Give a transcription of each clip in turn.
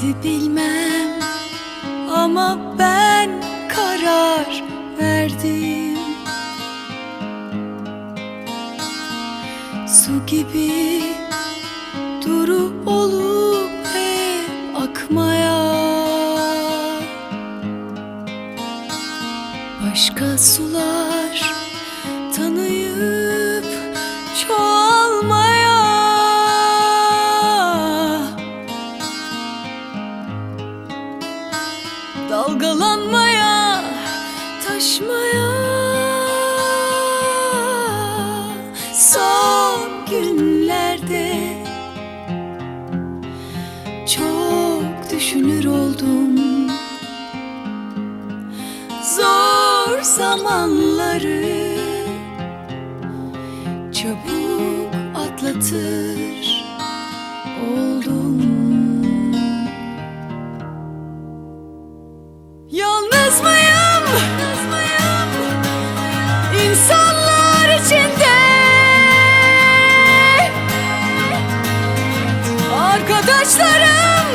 Sizi bilmem ama ben karar verdim. Su gibi duru olup hep akmaya. Başka sular tanıyıp Dalgalanmaya, taşmaya. Son günlerde Çok düşünür oldum. Zor zamanları Çabuk atlatır Arkadaşlarım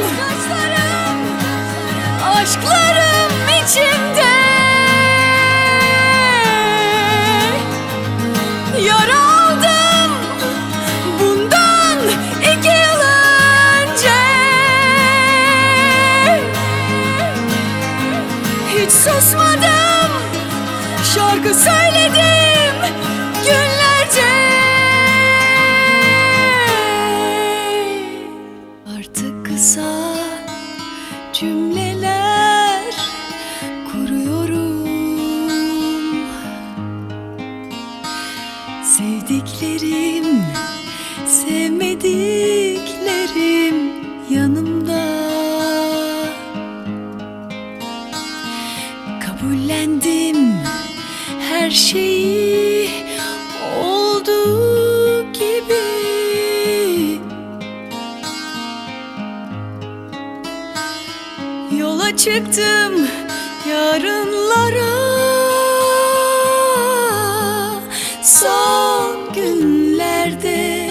Aşklarım içimde cümleler kuruyorum. Sevdiklerim, sevmediklerim yanımda. Kabullendim her şeyi Yola çıktım yarınlara. Son günlerde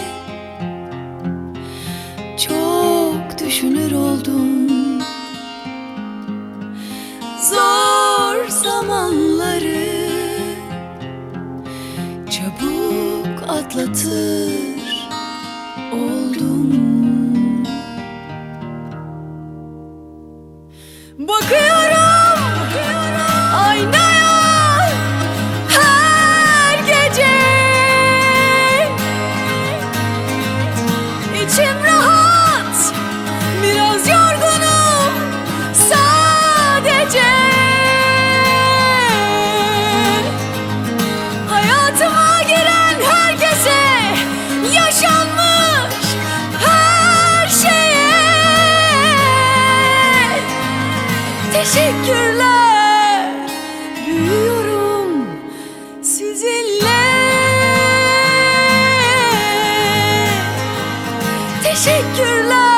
Çok düşünür oldum. Zor zamanları Çabuk atlatır Teşekkürler. Büyüyorum sizinle. Teşekkürler